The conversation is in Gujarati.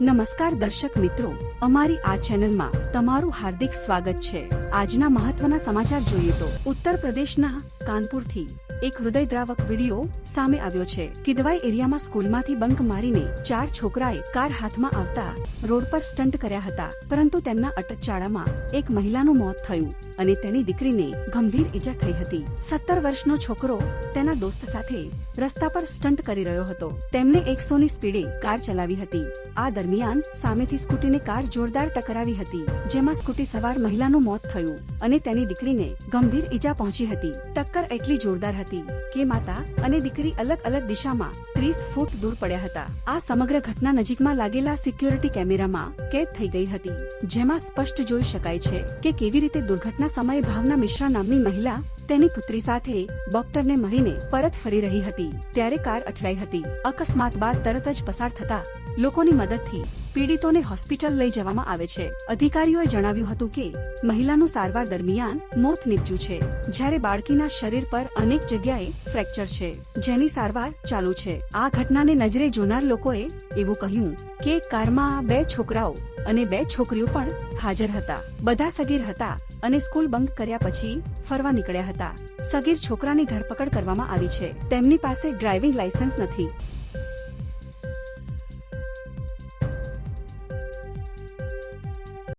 નમસ્કાર દર્શક મિત્રો. અમારી આ ચેનલમાં તમારું હાર્દિક સ્વાગત છે. આજના મહત્વના સમાચાર જોઈએ તો ઉત્તર પ્રદેશના કાનપુરથી એક હૃદયદ્રાવક વીડિયો સામે આવ્યો છે. કિદવાઈ એરિયામાં સ્કૂલમાંથી બંક મારીને ચાર છોકરાએ કાર હાથમાં આવતા રોડ પર સ્ટન્ટ કર્યા હતા. પરંતુ તેમના અટકચાળામાં એક મહિલાનું મોત થયું. અને તેની દીકરીને ગંભીર ઈજા થઈ હતી. સત્તર વર્ષનો છોકરો તેના દોસ્ત સાથે રસ્તા પર સ્ટન્ટ કરી રહ્યો હતો. તેમણે એકસોની સ્પીડે કાર ચલાવી હતી. આ દરમિયાન સામેથી સ્કૂટીને કાર જોરદાર ટકરાવી હતી, જેમાં સ્કૂટી સવાર મહિલાનું મોત થયું અને તેની દીકરીને ગંભીર ઈજા પહોંચી હતી. ટક્કર એટલી જોરદાર હતી કે માતા અને દીકરી અલગ અલગ દિશામાં ત્રીસ ફૂટ દૂર પડ્યા હતા. આ સમગ્ર ઘટના નજીકમાં લાગેલા સિક્યોરિટી કેમેરામાં કેદ થઈ ગઈ હતી, જેમાં સ્પષ્ટ જોઈ શકાય છે કે કેવી રીતે દુર્ઘટના સમયે ભાવના મિશ્રા નામની મહિલા તેની પુત્રી સાથે ડોક્ટરને મળીને પરત ફરી રહી હતી. ત્યારે કાર અથડાઈ હતી. અકસ્માત બાદ તરત જ પસાર થતા લોકોની મદદથી પીડિતોને હોસ્પિટલ લઈ જવામાં આવે છે. અધિકારીઓએ જણાવ્યું હતું કે, મહિલાનું સારવાર દરમિયાન મોત નીપજ્યું છે, જ્યારે બાળકીના શરીર પર અનેક જગ્યાએ ફ્રેક્ચર છે. જેની સારવાર ચાલુ છે. આ ઘટનાને નજરે જોનાર લોકોએ એવું કહ્યું કે, કારમાં બે છોકરાઓ અને બે છોકરીઓ પણ હાજર હતા. બધા સગીર હતા અને સ્કૂલ બંક કર્યા પછી ફરવા નીકળ્યા હતા. સગીર છોકરાની ધરપકડ કરવામાં આવી છે. તેમની પાસે ડ્રાઇવિંગ લાયસન્સ નથી.